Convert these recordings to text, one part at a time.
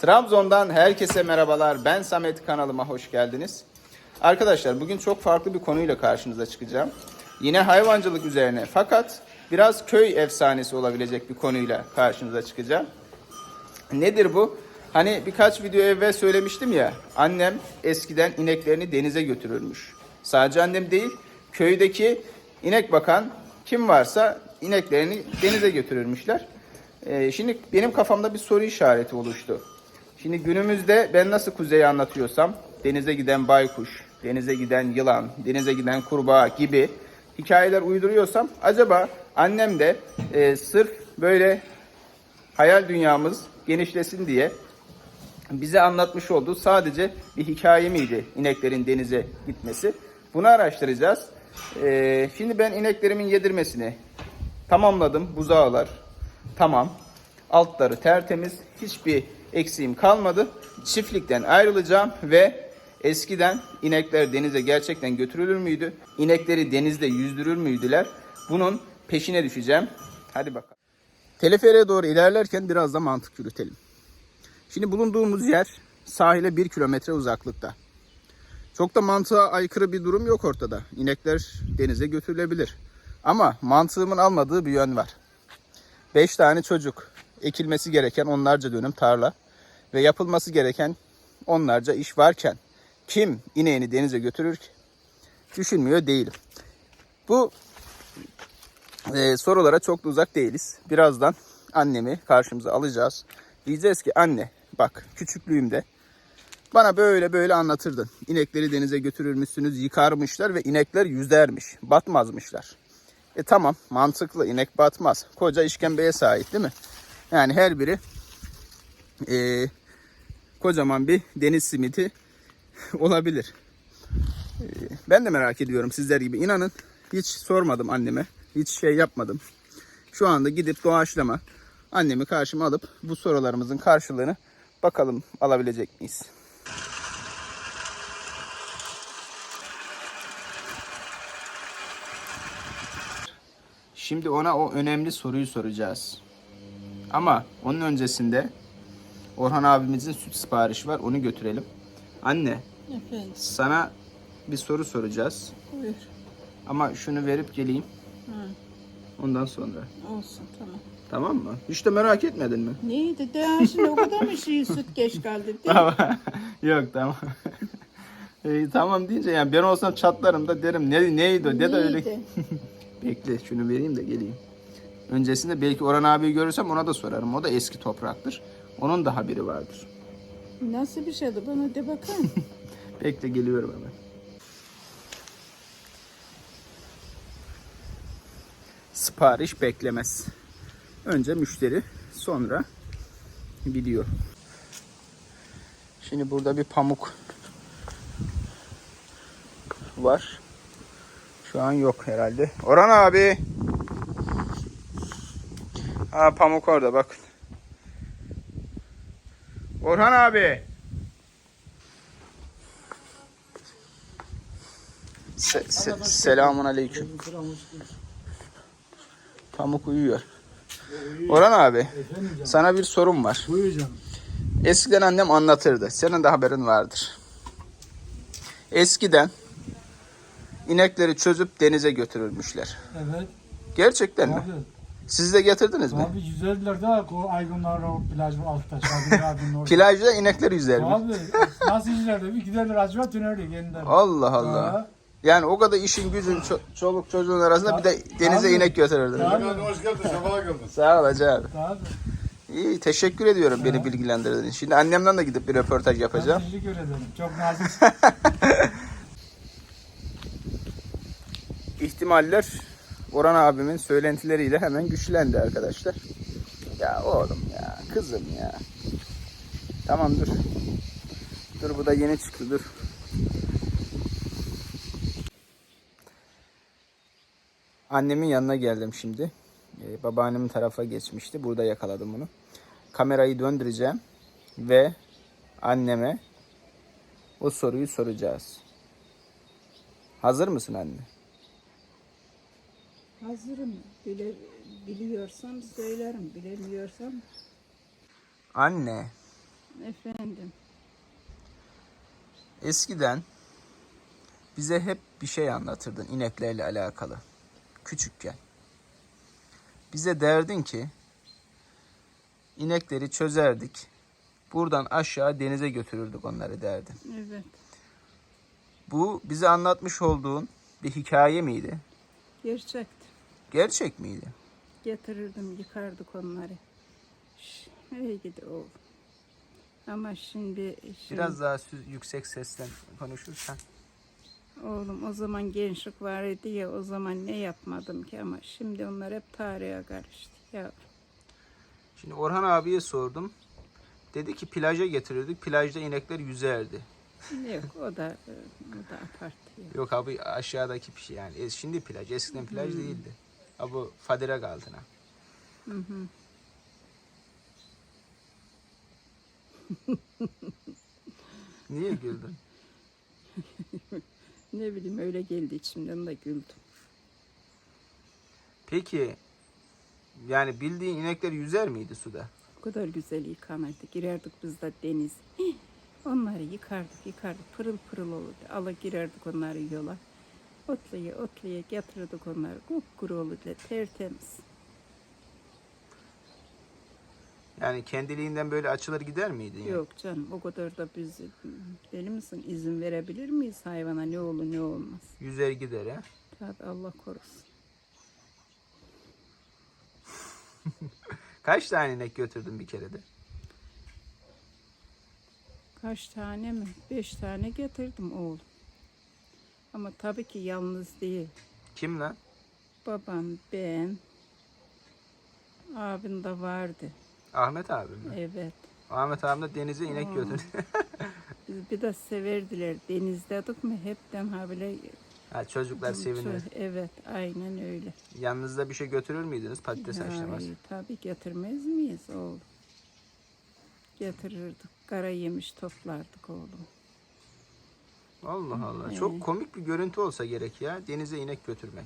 Trabzon'dan herkese merhabalar. Ben Samet kanalıma hoş geldiniz. Arkadaşlar bugün çok farklı bir konuyla karşınıza çıkacağım. Yine hayvancılık üzerine fakat biraz köy efsanesi olabilecek bir konuyla karşınıza çıkacağım. Nedir bu? Hani birkaç video evvel söylemiştim ya. Annem eskiden ineklerini denize götürürmüş. Sadece annem değil, köydeki inek bakan kim varsa ineklerini denize götürürmüşler. Ee, şimdi benim kafamda bir soru işareti oluştu. Şimdi günümüzde ben nasıl kuzeyi anlatıyorsam denize giden baykuş, denize giden yılan, denize giden kurbağa gibi hikayeler uyduruyorsam acaba annem de e, sırf böyle hayal dünyamız genişlesin diye bize anlatmış olduğu sadece bir hikaye miydi ineklerin denize gitmesi? Bunu araştıracağız. Ee, şimdi ben ineklerimin yedirmesini tamamladım. Buzağlar tamam. Altları tertemiz. Hiçbir eksiğim kalmadı. Çiftlikten ayrılacağım ve eskiden inekler denize gerçekten götürülür müydü? İnekleri denizde yüzdürür müydüler? Bunun peşine düşeceğim. Hadi bakalım. Teleferiğe doğru ilerlerken biraz da mantık yürütelim. Şimdi bulunduğumuz yer sahile 1 kilometre uzaklıkta. Çok da mantığa aykırı bir durum yok ortada. İnekler denize götürülebilir. Ama mantığımın almadığı bir yön var. 5 tane çocuk, ekilmesi gereken onlarca dönüm tarla ve yapılması gereken onlarca iş varken kim ineğini denize götürür ki? Düşünmüyor değilim. Bu e, sorulara çok da uzak değiliz. Birazdan annemi karşımıza alacağız. Diyeceğiz ki anne bak küçüklüğümde bana böyle böyle anlatırdın. İnekleri denize götürürmüşsünüz, yıkarmışlar ve inekler yüzermiş, batmazmışlar. E tamam mantıklı inek batmaz. Koca işkembeye sahip değil mi? Yani her biri e, kocaman bir deniz simiti olabilir. E, ben de merak ediyorum sizler gibi. İnanın hiç sormadım anneme. Hiç şey yapmadım. Şu anda gidip doğaçlama annemi karşıma alıp bu sorularımızın karşılığını bakalım alabilecek miyiz? Şimdi ona o önemli soruyu soracağız. Ama onun öncesinde Orhan abimizin süt siparişi var. Onu götürelim. Anne, Efendim, sana bir soru soracağız. buyur. Ama şunu verip geleyim. Hı, Ondan sonra. olsun tamam. Tamam mı? Hiç de merak etmedin mi? Neydi? Daha şimdi o kadar mı şey süt geç kaldı değil mi? Tamam. Yok tamam. İyi, tamam deyince yani ben olsam çatlarım da derim ne neydi o de de öyle. Neydi? Bekle şunu vereyim de geleyim. Öncesinde belki Orhan abiyi görürsem ona da sorarım. O da eski topraktır. Onun da haberi vardır. Nasıl bir şeydi bana de bakayım. Bekle geliyorum hemen. Sipariş beklemez. Önce müşteri sonra video. Şimdi burada bir pamuk var. Şu an yok herhalde. Orhan abi. Ha pamuk orada bakın. Orhan abi. Se- se- selamun aleyküm. Pamuk uyuyor. Orhan abi, sana bir sorum var. Eskiden annem anlatırdı. Senin de haberin vardır. Eskiden inekleri çözüp denize götürürmüşler. Evet. Gerçekten mi? Siz de getirdiniz mi? abi yüzerdiler de o Aygunlar o plaj var altta. Şahin abinin orada. Plajda inekler yüzer mi? Abi nasıl yüzerdi? Bir giderler acaba tünerdi kendileri. Allah Allah. Ha. Yani o kadar işin gücün ço- çoluk çocuğun arasında bir de denize Abi. inek götürürdün. Abi, Hoş geldin, sefa geldin. Sağ ol hacı abi. abi. İyi teşekkür ediyorum beni bilgilendirdiğin için. Şimdi annemden de gidip bir röportaj yapacağım. Teşekkür ederim. Çok nazik. İhtimaller Orhan abimin söylentileriyle hemen güçlendi arkadaşlar. Ya oğlum ya kızım ya. Tamam dur. Dur bu da yeni çıktı dur. Annemin yanına geldim şimdi. Ee, babaannemin tarafa geçmişti. Burada yakaladım bunu. Kamerayı döndüreceğim ve anneme o soruyu soracağız. Hazır mısın anne? Hazırım. Bile, biliyorsam söylerim. Bilemiyorsam Anne, Efendim. Eskiden bize hep bir şey anlatırdın ineklerle alakalı. Küçükken. Bize derdin ki inekleri çözerdik. Buradan aşağı denize götürürdük onları derdin. Evet. Bu bize anlatmış olduğun bir hikaye miydi? Gerçekti. Gerçek miydi? Getirirdim, yıkardık onları. Gidi oğlum. Ama şimdi, şimdi Biraz daha yüksek sesle konuşursan. oğlum o zaman gençlik var idi ya o zaman ne yapmadım ki ama şimdi onlar hep tarihe karıştı. Ya Şimdi Orhan abiye sordum. Dedi ki plaja getirirdik. Plajda inekler yüzerdi. yok o da e, o da abartı. ya. Yok abi aşağıdaki bir şey yani. Es- Şimdi plaj. Eskiden plaj değildi. Altına. Hı hı. Niye güldün? Ne bileyim öyle geldi içimden de güldüm. Peki yani bildiğin inekler yüzer miydi suda? O kadar güzel yıkanırdı. Girerdik biz de deniz. Onları yıkardık yıkardık. Pırıl pırıl olurdu. Ala girerdik onları yola. Otlaya otlaya getirirdik onları. Kupkuru olurdu. Tertemiz. Yani kendiliğinden böyle açılır gider miydin? yani? Yok canım o kadar da biz deli misin izin verebilir miyiz hayvana ne olur ne olmaz. Yüzer gider ha. Tabi Allah korusun. Kaç tane inek götürdün bir kerede? Kaç tane mi? Beş tane getirdim oğlum. Ama tabii ki yalnız değil. Kim lan? Babam, ben, abim de vardı. Ahmet abi mi? Evet. Ahmet abim de denize inek Aa. götürdü. Biz bir de severdiler. Denizdedik mi hepten ha bile ha, çocuklar sevinir. Evet, aynen öyle. Yanınızda bir şey götürür müydünüz? Patates haşlaması. Ay, tabii getirmez miyiz oğlum? Getirirdik. Kara yemiş toplardık oğlum. Allah Allah. Evet. Çok komik bir görüntü olsa gerek ya. Denize inek götürmek.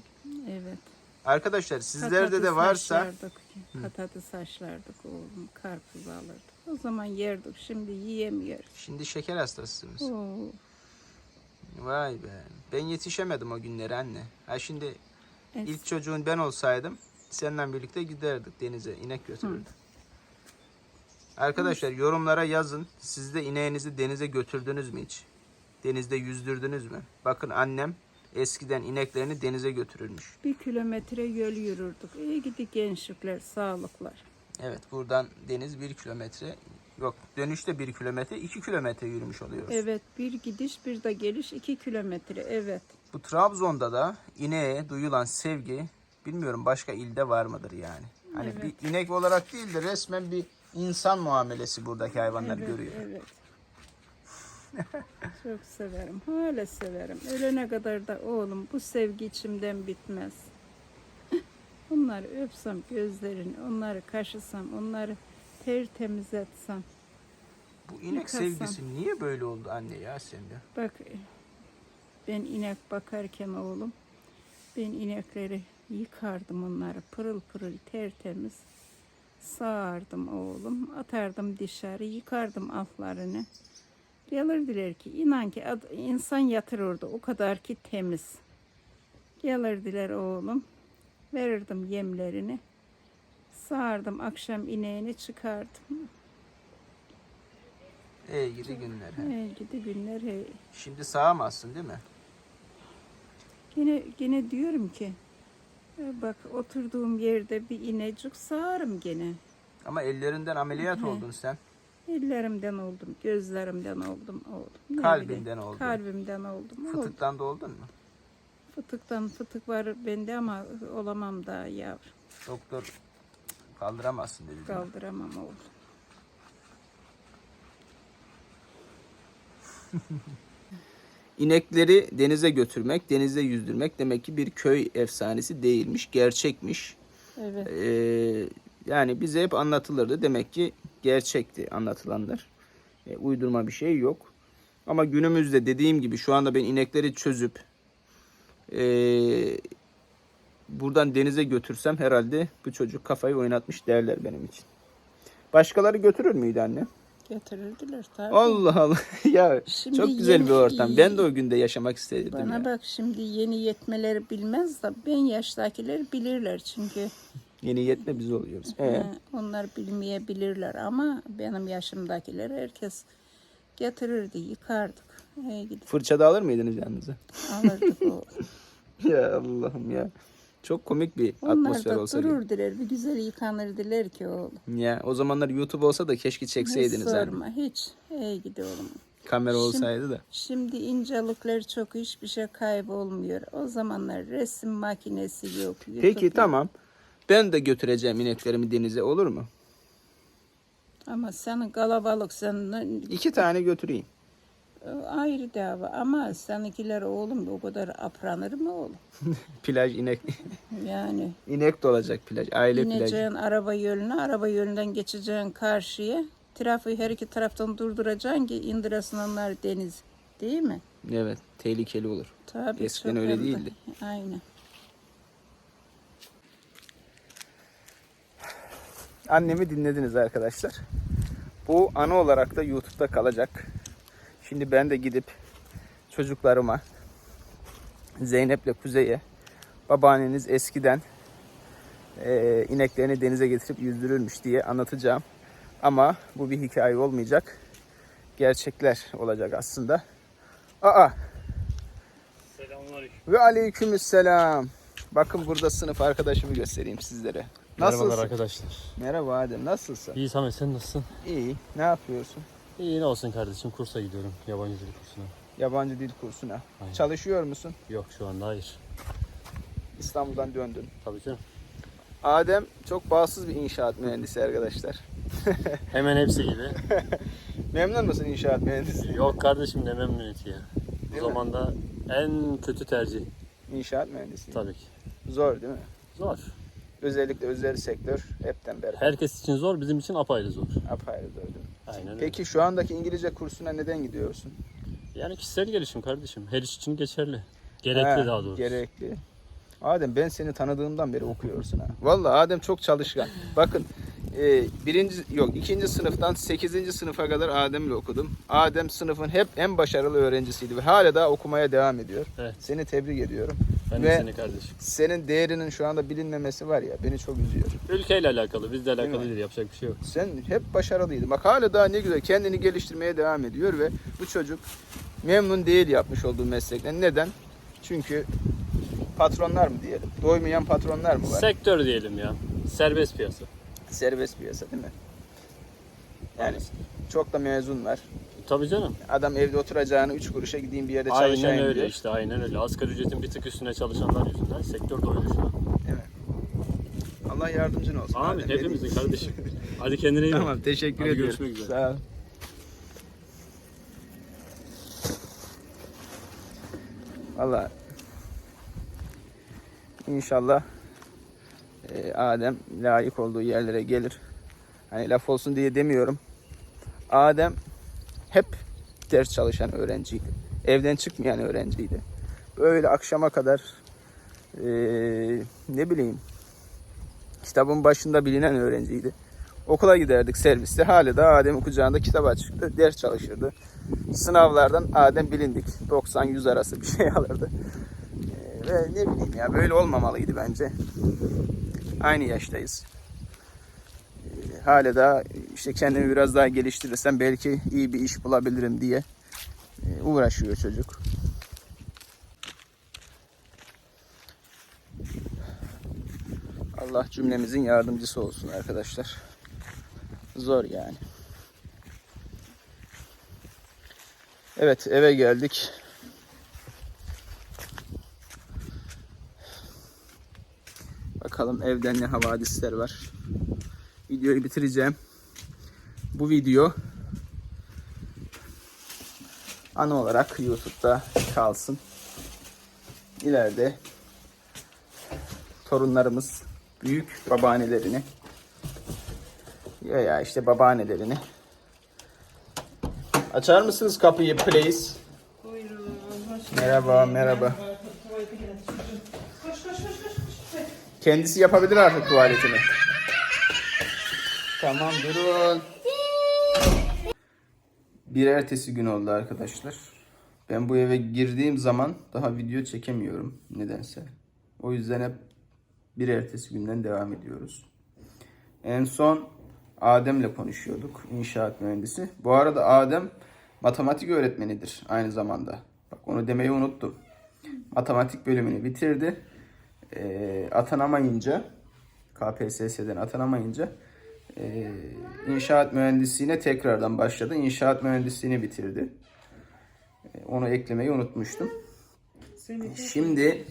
Evet. Arkadaşlar sizlerde de varsa haşlardık. Patates haşlardık oğlum. Karpuz alırdık. O zaman yerdik. Şimdi yiyemiyoruz. şimdi şeker hastasısınız. Oo, Vay be. Ben yetişemedim o günleri anne. Ha şimdi es- ilk çocuğun ben olsaydım seninle birlikte giderdik denize inek götürürdük. Arkadaşlar yorumlara yazın. Siz de ineğinizi denize götürdünüz mü hiç? Denizde yüzdürdünüz mü? Bakın annem eskiden ineklerini denize götürürmüş. bir kilometre yol yürürdük. İyi gidi gençlikler, sağlıklar. Evet buradan deniz bir kilometre yok dönüşte bir kilometre iki kilometre yürümüş oluyoruz. Evet, bir gidiş bir de geliş iki kilometre. Evet. Bu Trabzon'da da ineğe duyulan sevgi bilmiyorum başka ilde var mıdır yani. Hani Evet. bir inek olarak değil de resmen bir insan muamelesi buradaki hayvanlar evet, görüyor. Evet. Çok severim. Hala severim. Ölene kadar da oğlum bu sevgi içimden bitmez. Onları öpsem gözlerini, onları kaşısam, onları tertemiz etsem. Bu inek Yıkasam. sevgisi niye böyle oldu anne ya sende? Bak ben inek bakarken oğlum ben inekleri yıkardım onları pırıl pırıl tertemiz sağardım oğlum atardım dışarı yıkardım altlarını gelirdiler ki inan ki insan yatır orada o kadar ki temiz gelirdiler oğlum verirdim yemlerini sağardım akşam ineğini çıkardım Ey gidi günler. he. hey, gidi günler hey. Şimdi sağamazsın değil mi? Yine yine diyorum ki e, bak oturduğum yerde bir inecik sağarım gene. Ama ellerinden ameliyat oldun sen. Ellerimden oldum, gözlerimden oldum oldum. Ne Kalbinden bileyim, oldun. Kalbimden oldum. Oldum. Fıtıktan da oldun mu? Fıtıktan fıtık var bende ama olamam daha yavrum. Doktor kaldıramazsın dedi. Kaldıramam oğlum. İnekleri denize götürmek, denizde yüzdürmek demek ki bir köy efsanesi değilmiş, gerçekmiş. Evet. Ee, yani bize hep anlatılırdı. Demek ki gerçekti anlatılanlar. Ee, uydurma bir şey yok. Ama günümüzde dediğim gibi şu anda ben inekleri çözüp ee, buradan denize götürsem herhalde bu çocuk kafayı oynatmış derler benim için. Başkaları götürür müydü anne? Getirirdiler tabii. Allah Allah. ya Şimdi çok güzel bir yeni- ortam. Ben de o günde yaşamak istedim Bana ya. bak şimdi yeni yetmeleri bilmez de ben yaştakiler bilirler çünkü. Yeni yetme biz oluyoruz. Ee, Ha, onlar bilmeyebilirler ama benim yaşımdakiler herkes getirirdi, yıkardık. Gidip fırça da alır mıydınız yanınıza? alırdık o. ya Allah'ım ya. Çok komik bir Onlar atmosfer da olsa gerek. dururdular, bir güzel yıkanırdılar ki oğlum. Ya o zamanlar YouTube olsa da keşke Hiç çekseydiniz hani. sorma, hiç. İyi gidi oğlum. Kamera Şimdi- olsaydı da. Şimdi incelikler çok hiçbir şey kaybolmuyor. O zamanlar resim makinesi yok. Peki YouTube yok. tamam. Ben de götüreceğim ineklerimi denize olur mu? Ama senin kalabalık sen İki tane götüreyim. ayrı dava ama seninkiler oğlum o kadar apranır mı oğlum? Plaj inek. Yani inek de olacak plaj. Aile plajı. ineceksin araba yoluna, araba yolundan geçeceksin karşıya. Trafiği her iki taraftan durduracaksın ki indiresin onlar deniz. Değil mi? Evet. Tehlikeli olur. Tabii Eskiden öyle değildi. Aynen. Annemi dinlediniz arkadaşlar. Bu anı olarak da YouTube'da kalacak. Şimdi ben de gidip çocuklarıma Zeynep'le Kuzey'e babaanneniz eskiden eee, ineklerini denize getirip yüzdürürmüş diye anlatacağım. Ama bu bir hikaye olmayacak. Gerçekler olacak aslında. Aa Selamünaleyküm. ve aleykümselam. Bakın burada sınıf arkadaşımı göstereyim sizlere. Nasılsın? Merhabalar arkadaşlar. Merhaba Adem, nasılsın? İyi Samet sen nasılsın? İyi. Ne yapıyorsun? İyi ne olsun kardeşim kursa gidiyorum. Yabancı dil kursuna. Yabancı dil kursuna. Aynen. Çalışıyor musun? Yok şu anda hayır. İstanbul'dan döndün. Tabii canım. Adem çok bağımsız bir inşaat mühendisi arkadaşlar. Hemen hepsi gibi. Memnun musun inşaat mühendisi? Yok kardeşim ne memnuniyeti ya. Bu mi? zamanda en kötü tercih İnşaat mühendisi. tabii ki. Zor değil mi? Zor. Özellikle özel sektör hepten beri. Herkes için zor bizim için apayrı zor. Apayrı zor? Aynen öyle. Peki şu andaki İngilizce kursuna neden gidiyorsun? Yani kişisel gelişim kardeşim. Her iş için geçerli. Gerekli Ha, daha doğrusu. Gerekli. Adem ben seni tanıdığımdan beri okuyorsun ha. Vallahi Adem çok çalışkan. Bakın e, birinci yok ikinci sınıftan sekizinci sınıfa kadar Adem'le okudum. Adem sınıfın hep en başarılı öğrencisiydi ve hala da okumaya devam ediyor. Evet. Seni tebrik ediyorum. Ben de Ve- seni kardeşim. Senin değerinin şu anda bilinmemesi var ya beni çok üzüyor. Ülkeyle alakalı, bizle Değil alakalı mi? değil. Yapacak bir şey yok. Sen hep başarılıydın. Bak hala daha ne güzel kendini geliştirmeye devam ediyor ve bu çocuk memnun değil yapmış olduğu meslekten. Neden? Çünkü patronlar mı diyelim? Doymayan patronlar mı var? Sektör diyelim ya. Serbest piyasa. Serbest piyasa değil mi? Yani çok da mezun var. Tabii canım. Adam evde oturacağını 3 kuruşa gideyim bir yerde çalışayım Aynen öyle diyor. işte aynen öyle. Asgari ücretin bir tık üstüne çalışanlar yüzünden sektör doydu şu an. Allah yardımcın olsun. Amin Adem, hepimizin diyeyim? kardeşim. Hadi kendine iyi bak. Tamam teşekkür Hadi ediyorum. görüşmek üzere. Sağ ol. Valla inşallah e, Adem layık olduğu yerlere gelir. Hani laf olsun diye demiyorum. Adem hep ders çalışan öğrenciydi. Evden çıkmayan öğrenciydi. Böyle akşama kadar e, ne bileyim kitabın başında bilinen öğrenciydi. Okula giderdik serviste. Hala da Adem'in kucağında kitap açıktı. Ders çalışırdı. Sınavlardan Adem bilindik. 90-100 arası bir şey alırdı. Ee, ve ne bileyim ya böyle olmamalıydı bence. Aynı yaştayız. Hala da işte kendimi biraz daha geliştirirsem belki iyi bir iş bulabilirim diye e, uğraşıyor çocuk. Allah cümlemizin yardımcısı olsun arkadaşlar. Zor yani. Evet eve geldik. Bakalım evden ne havadisler var. Videoyu bitireceğim. Bu video ana olarak YouTube'da kalsın. İleride torunlarımız büyük babaannelerini ya ya işte babaannelerini Açar mısınız kapıyı please? Merhaba, merhaba. Kendisi yapabilir artık tuvaletini. Tamam durun. Bir ertesi gün oldu arkadaşlar. Ben bu eve girdiğim zaman daha video çekemiyorum nedense. O yüzden hep bir ertesi günden devam ediyoruz. En son Adem'le konuşuyorduk. inşaat mühendisi. Bu arada Adem matematik öğretmenidir aynı zamanda. Bak onu demeyi unuttum. Matematik bölümünü bitirdi. Ee, atanamayınca KPSS'den atanamayınca ee, inşaat mühendisliğine tekrardan başladı. İnşaat mühendisliğini bitirdi. Ee, onu eklemeyi unutmuştum. Şimdi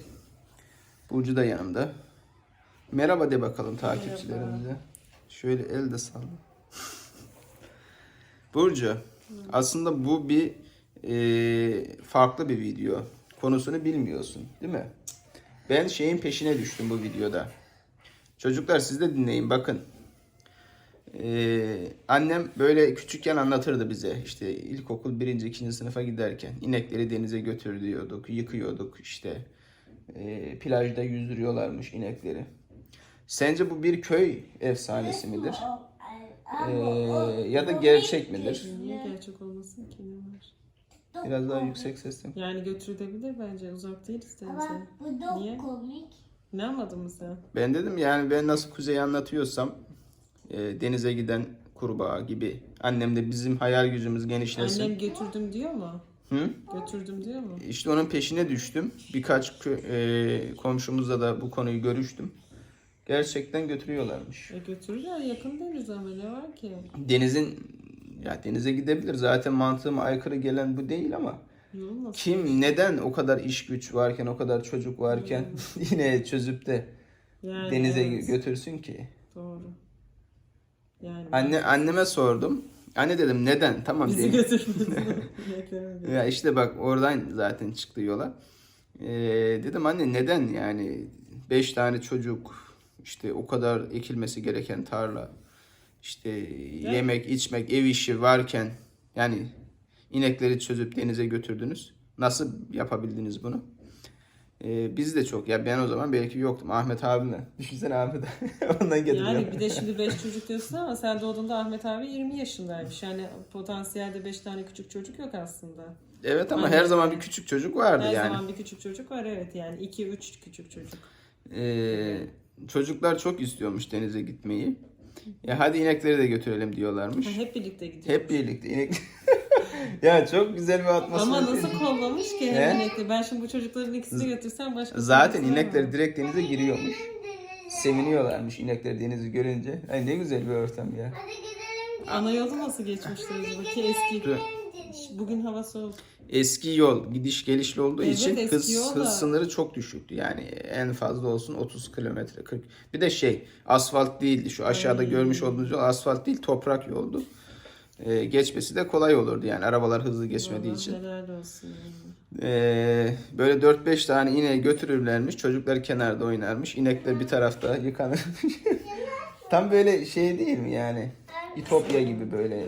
Burcu da yanımda. Merhaba de bakalım takipçilerimize. Şöyle el de salla. Burcu, aslında bu bir e, farklı bir video. Konusunu bilmiyorsun, değil mi? Ben şeyin peşine düştüm bu videoda. Çocuklar siz de dinleyin bakın. Ee, annem böyle küçükken anlatırdı bize işte ilkokul birinci ikinci sınıfa giderken inekleri denize götür diyorduk yıkıyorduk işte Ee, plajda yüzdürüyorlarmış inekleri. Sence bu bir köy efsanesi midir? Ee, ya da gerçek midir? Niye gerçek olmasın ki ne var? Biraz daha yüksek sesle. Yani götürülebilir bence uzak değiliz denize. Ama bu da Niye? komik. Ne anladın mı sen? Ben dedim yani ben nasıl kuzeyi anlatıyorsam e, denize giden kurbağa gibi. Annem de bizim hayal gücümüz genişlesin. Annem götürdüm diyor mu? Hı? Götürdüm diyor mu? İşte onun peşine düştüm. Birkaç e, komşumuzla da bu konuyu görüştüm. Gerçekten götürüyorlarmış. E götürürler yakın deniz ama ne var ki? Denizin ya denize gidebilir. Zaten mantığıma aykırı gelen bu değil ama Yol nasıl? kim neden o kadar iş güç varken, o kadar çocuk varken yine çözüp de Yani denize evet, götürsün ki? Doğru. Yani Anne anneme sordum. Anne dedim neden? Tamam bizi değil. götürmedin. Ya işte bak oradan zaten çıktı yola. Ee, dedim anne neden yani beş tane çocuk işte o kadar ekilmesi gereken tarla işte yemek içmek ev işi varken yani inekleri çözüp denize götürdünüz. Nasıl yapabildiniz bunu? Ee, biz de çok ya ben o zaman belki yoktum Ahmet abimle. Düşünsene Ahmet ondan getiriyorum. Yani bir de şimdi 5 çocuk diyorsun ama sen doğduğunda Ahmet abi 20 yaşındaymış. Yani potansiyelde 5 tane küçük çocuk yok aslında. Evet ama Aynen. her zaman bir küçük çocuk vardı Her yani. zaman bir küçük çocuk var evet yani 2-3 küçük çocuk. Ee, çocuklar çok istiyormuş denize gitmeyi. Ya hadi inekleri de götürelim diyorlarmış. Ha, hep birlikte gidiyor. Hep birlikte inek. ya çok güzel bir atmosfer. Ama nasıl kollamış ki He? hem inekli. Ben şimdi bu çocukların ikisini götürsem başka Zaten var inekler direkt denize giriyormuş. Seviniyorlarmış inekler denizi görünce. Ay ne güzel bir ortam ya. Ana yolu nasıl geçmişler acaba ki eski. Dur. Bugün hava soğuk. Eski yol gidiş gelişli olduğu Evet, için eski hız, yol da- hız sınırı çok düşüktü. Yani en fazla olsun 30 kilometre 40. Bir de şey asfalt değildi. Şu aşağıda görmüş olduğunuz yol asfalt değil toprak yoldu. Ee, geçmesi de kolay olurdu yani arabalar hızlı geçmediği Vallahi için. Helal olsun. yani. Ee, böyle 4-5 tane ineği götürürlermiş. Çocuklar kenarda oynarmış. İnekler bir tarafta yıkanır. Tam böyle şey değil mi yani? İtopya gibi böyle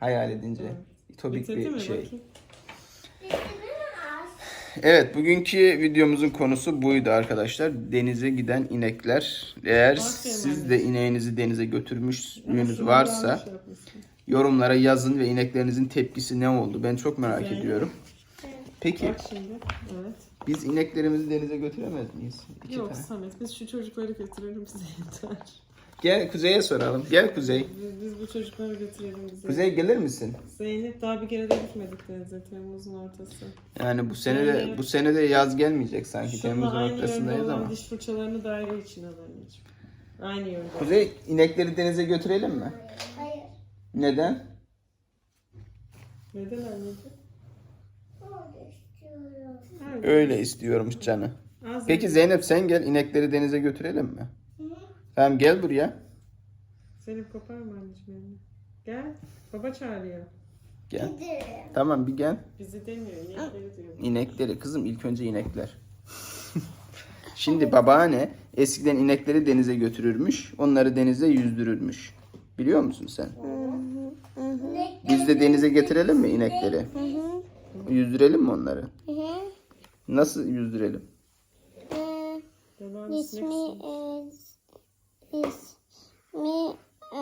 hayal edince. İtopik bir şey. bakayım? Evet bugünkü videomuzun konusu buydu arkadaşlar. Denize giden inekler. Eğer Aferin siz de ineğinizi denize şunu varsa yorumlara yazın ve ineklerinizin tepkisi ne oldu? Ben çok merak Güzel. ediyorum. Peki Bak şimdi. Evet. biz ineklerimizi denize götüremez miyiz? İki Yok tane. Samet biz şu çocukları götürelim bize yeter. Gel Kuzey'e soralım. Gel Kuzey. Biz, biz bu çocukları götürelim bize. Kuzey gelir misin? Zeynep daha bir kere de gitmedik denize Temmuz'un ortası. Yani bu sene de bu sene de yaz gelmeyecek sanki. Temmuz'un ortasındayız ama. diş fırçalarını daire için alalım. Aynı yönde. Kuzey inekleri denize götürelim mi? Hayır. Neden? Neden anneciğim? Orada istiyorum. Öyle istiyormuş canı. az Peki Zeynep sen gel inekleri denize götürelim mi? Tamam gel buraya. Zeynep kopar mı anneciğim elini? Gel. Baba çağırıyor. Gel. Tamam bir gel. Bizi demiyor. İnekleri diyor. İnekleri kızım ilk önce inekler. Şimdi babaanne eskiden inekleri denize götürürmüş. Onları denize yüzdürürmüş. Biliyor musun sen? Biz de denize getirelim mi inekleri? Yüzdürelim mi onları? Nasıl yüzdürelim? Yalan İsmi ismi. is ismi e,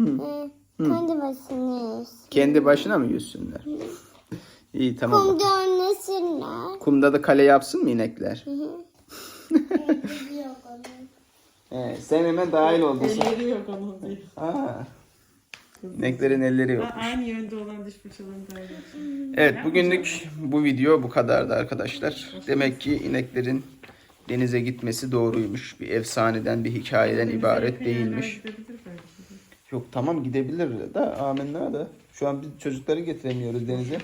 e, Kendi başına yüz. Kendi başına mı yüzsünler? İyi tamam. Kumda oynasinler. Kumda da kale yapsın mı inekler? Yok onun. Evet, sen hemen dahil oldun. Elleri yok onun diye. Aa, ineklerin elleri yok. Aynı yönde olan diş fırçalarını da öyle. Evet bugünlük bu video bu kadardı arkadaşlar. Demek ki ineklerin denize gitmesi doğruymuş. Bir efsaneden bir hikayeden ibaret değilmiş. Belki. Yok tamam gidebilir de amenna da. Şu an biz çocukları getiremiyoruz denize.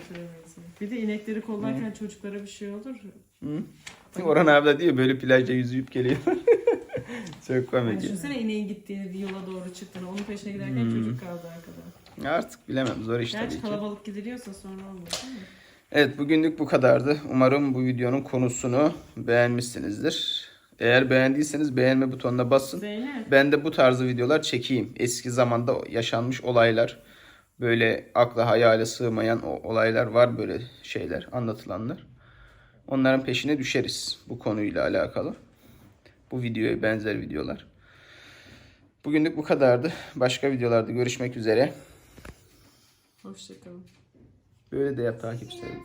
Bir de inekleri kollarken çocuklara bir şey olur. Orhan abi de diyor böyle plajda yüzüyüp geliyor. Çok Yani komik. ya. düşünsene ineğin gittiğini, yola doğru çıktığını, onun peşine giderken Hmm. çocuk kaldı arkada. Artık bilemem zor iş tabii Gerçi ki. kalabalık gidiliyorsa sonra olmaz değil mi? Evet bugünlük bu kadardı. Umarım bu videonun konusunu beğenmişsinizdir. Eğer beğendiyseniz beğenme butonuna basın. Zeynep. Ben de bu tarzı videolar çekeyim. Eski zamanda yaşanmış olaylar, böyle akla hayale sığmayan o olaylar var böyle şeyler, anlatılanlar. Onların peşine düşeriz bu konuyla alakalı. Bu videoya benzer videolar. Bugünlük bu kadardı. Başka videolarda görüşmek üzere. Hoşçakalın. Böyle de yap takipçilerim.